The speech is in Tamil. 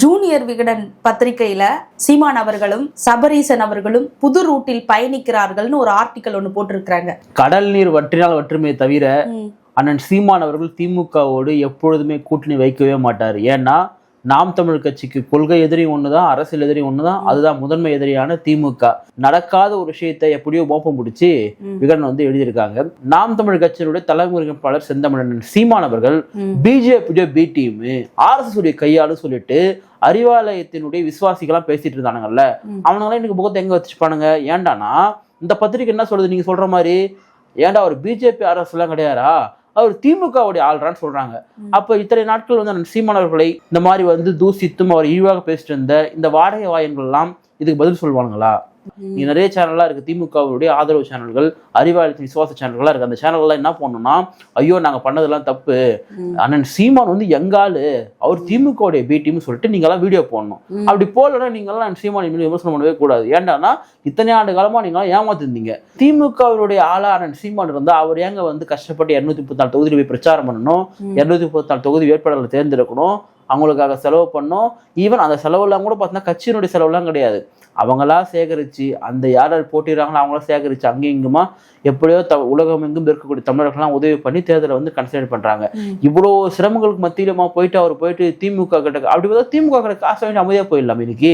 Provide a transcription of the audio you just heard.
ஜூனியர் விகடன் பத்திரிகையில சீமான் அவர்களும் சபரீசன் அவர்களும் புது ரூட்டில் பயணிக்கிறார்கள்னு ஒரு ஆர்டிக்கல் ஒன்று போட்டிருக்கிறாங்க கடல் நீர் வற்றினால் வற்றுமே தவிர. அண்ணன் சீமான் அவர்கள் திமுகவோடு எப்பொழுதுமே கூட்டணி வைக்கவே மாட்டார் ஏன்னா நாம் தமிழ் கட்சிக்கு கொள்கை எதிரி ஒண்ணுதான் அரசியல் எதிரி ஒண்ணுதான் அதுதான் முதன்மை எதிரியான திமுக. நடக்காத ஒரு விஷயத்தை எப்படியோ மோப்பம் பிடிச்சி. விகடன் வந்து எழுதியிருக்காங்க. நாம் தமிழ் கட்சியினுடைய தலைமை ஒருங்கிணைப்பாளர் செந்தமிழன் சீமான் அவர்கள் ம். பிஜேபி பி டீம் ஆர்எஸ்எஸ் உடைய கையாளு சொல்லிட்டு அறிவாலயத்தினுடைய விசுவாசிகளாம் பேசிட்டு இருந்தானுங்கல்ல. அவனுங்களாம் எனக்கு முகத்தை எங்க வச்சுப்பானுங்க? ஏன்டானா இந்த பத்திரிக்கை என்ன சொல்றது நீங்க சொல்ற மாதிரி ஏன்டா அவர் பிஜேபி ஆர்எஸ் எல்லாம் கிடையாதா? அவர் திமுகவுடைய ஆள்றான்னு சொல்றாங்க. அப்ப இத்தனை நாட்கள் வந்து அண்ணன் சீமான் அவர்களை இந்த மாதிரி வந்து தூசித்தும் அவர் இழிவாக பேசிட்டு இருந்த இந்த வாடகை வாயன்கள் எல்லாம் இதுக்கு பதில் சொல்லுவானுங்களா ம். இங்க நிறைய சேனல்லாம் இருக்கு. திமுகவுடைய ஆதரவு சேனல்கள் அறிவாலயத்தின் விசுவாச சேனல்கள்லாம் இருக்கு. அந்த சேனல்லாம் என்ன பண்ணணும்னா ஐயோ நாங்க பண்ணதெல்லாம் தப்பு. அண்ணன் சீமான் வந்து எங்காளு அவர் திமுகவுடைய பி சொல்லிட்டு நீங்க எல்லாம் வீடியோ போடணும். அப்படி போடலன்னா நீங்க எல்லாம் அண்ணன் சீமான் இனிமேல் விமர்சனம் பண்ணவே கூடாது. ஏன்டானா இத்தனை ஆண்டு காலமா நீங்க எல்லாம் ஏமாத்திருந்தீங்க. திமுகவினுடைய ஆளா அண்ணன் சீமான் இருந்தா அவர் ஏங்க வந்து கஷ்டப்பட்டு இருநூத்தி முப்பத்தி நாலு தொகுதியில் போய் பிரச்சாரம் பண்ணணும். இருநூத்தி முப்பத்தி நாலு தொகுதி வேட்பாளர்களை தேர்ந்தெடுக்கணும்? அவங்களுக்காக செலவு பண்ணோம். ஈவன் அந்த செலவெல்லாம் கூட பார்த்தீங்கன்னா கட்சியினுடைய செலவெல்லாம் கிடையாது. அவங்களா சேகரிச்சு அந்த யார் யார் போட்டிடுறாங்களோ அவங்களா சேகரிச்சு அங்கேயும் இங்குமா எப்படியோ த உலகம் எங்கும் இருக்கக்கூடிய தமிழர்கள்லாம் உதவி பண்ணி தேர்தலை வந்து கன்சிடர் பண்றாங்க. ம். இவ்வளோ சிரமங்களுக்கு மத்தியிலுமா போயிட்டு அவர் போயிட்டு திமுக கிட்ட அப்படி பார்த்தா திமுக கிட்ட காசு வாங்கி அமைதியா போயிடலாம் இன்னைக்கு?